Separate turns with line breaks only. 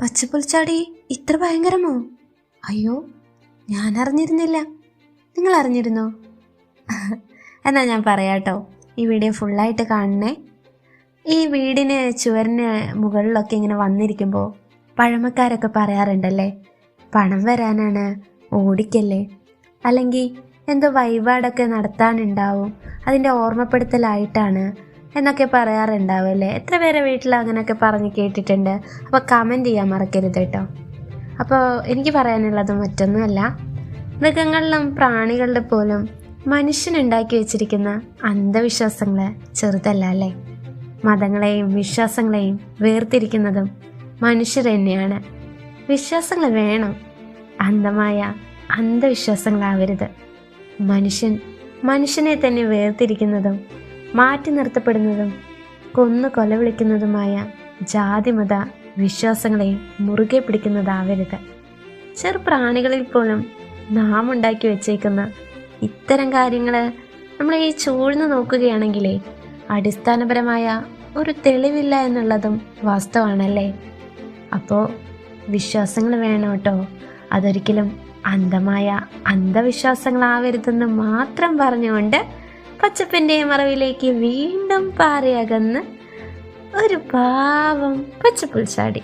പച്ചപ്പുൽച്ചാടി ഇത്ര ഭയങ്കരമോ? അയ്യോ ഞാൻ അറിഞ്ഞിരുന്നില്ല നിങ്ങൾ അറിഞ്ഞിരുന്നോ എന്നാ ഞാൻ പറയാട്ടോ. ഈ വീഡിയോ ഫുള്ളായിട്ട് കാണണേ. ഈ വീടിന് ചുവരിന് മുകളിലൊക്കെ ഇങ്ങനെ വന്നിരിക്കുമ്പോൾ പഴമക്കാരൊക്കെ പറയാറുണ്ടല്ലേ? പണം വരാനാണ് ഓടിക്കല്ലേ? അല്ലെങ്കിൽ എന്തോ വഴിപാടൊക്കെ നടത്താനുണ്ടാവും. അതിന്റെ ഓർമ്മപ്പെടുത്തലായിട്ടാണ് എന്നൊക്കെ പറയാറുണ്ടാവും അല്ലേ എത്ര പേരെ വീട്ടിൽ അങ്ങനെയൊക്കെ പറഞ്ഞ് കേട്ടിട്ടുണ്ട്? അപ്പോൾ കമന്റ് ചെയ്യാൻ മറക്കരുത് കേട്ടോ. അപ്പോൾ എനിക്ക് പറയാനുള്ളത് മറ്റൊന്നുമല്ല. മൃഗങ്ങളിലും പ്രാണികളുടെ പോലും മനുഷ്യനുണ്ടാക്കി വെച്ചിരിക്കുന്ന അന്ധവിശ്വാസങ്ങൾ ചെറുതല്ല അല്ലേ? മതങ്ങളെയും വിശ്വാസങ്ങളെയും വേർതിരിക്കുന്നതും മനുഷ്യർ തന്നെയാണ്. വിശ്വാസങ്ങൾ വേണം. അന്ധമായ അന്ധവിശ്വാസങ്ങളാവരുത്. മനുഷ്യൻ മനുഷ്യനെ തന്നെ വേർതിരിക്കുന്നതും മാറ്റി നിർത്തപ്പെടുന്നതും കൊന്നു കൊലവിളിക്കുന്നതുമായ ജാതിമത വിശ്വാസങ്ങളെ മുറുകെ പിടിക്കുന്നതാവരുത്. ചെറുപ്രാണികളിൽ പോലും നാം ഉണ്ടാക്കി വെച്ചേക്കുന്ന ഇത്തരം കാര്യങ്ങൾ നമ്മൾ ഈ ചൂഴ്ന്നു നോക്കുകയാണെങ്കിലേ അടിസ്ഥാനപരമായ ഒരു തെളിവില്ല എന്നുള്ളതും വാസ്തവാണല്ലേ? അപ്പോൾ വിശ്വാസങ്ങൾ വേണം കേട്ടോ. അതൊരിക്കലും അന്ധമായ അന്ധവിശ്വാസങ്ങളാവരുതെന്ന് മാത്രം പറഞ്ഞുകൊണ്ട് പച്ചപ്പിന്റെ മറവിലേക്ക് വീണ്ടും പാറിയകന്ന് ഒരു പാവം പച്ചപ്പുൽച്ചാടി.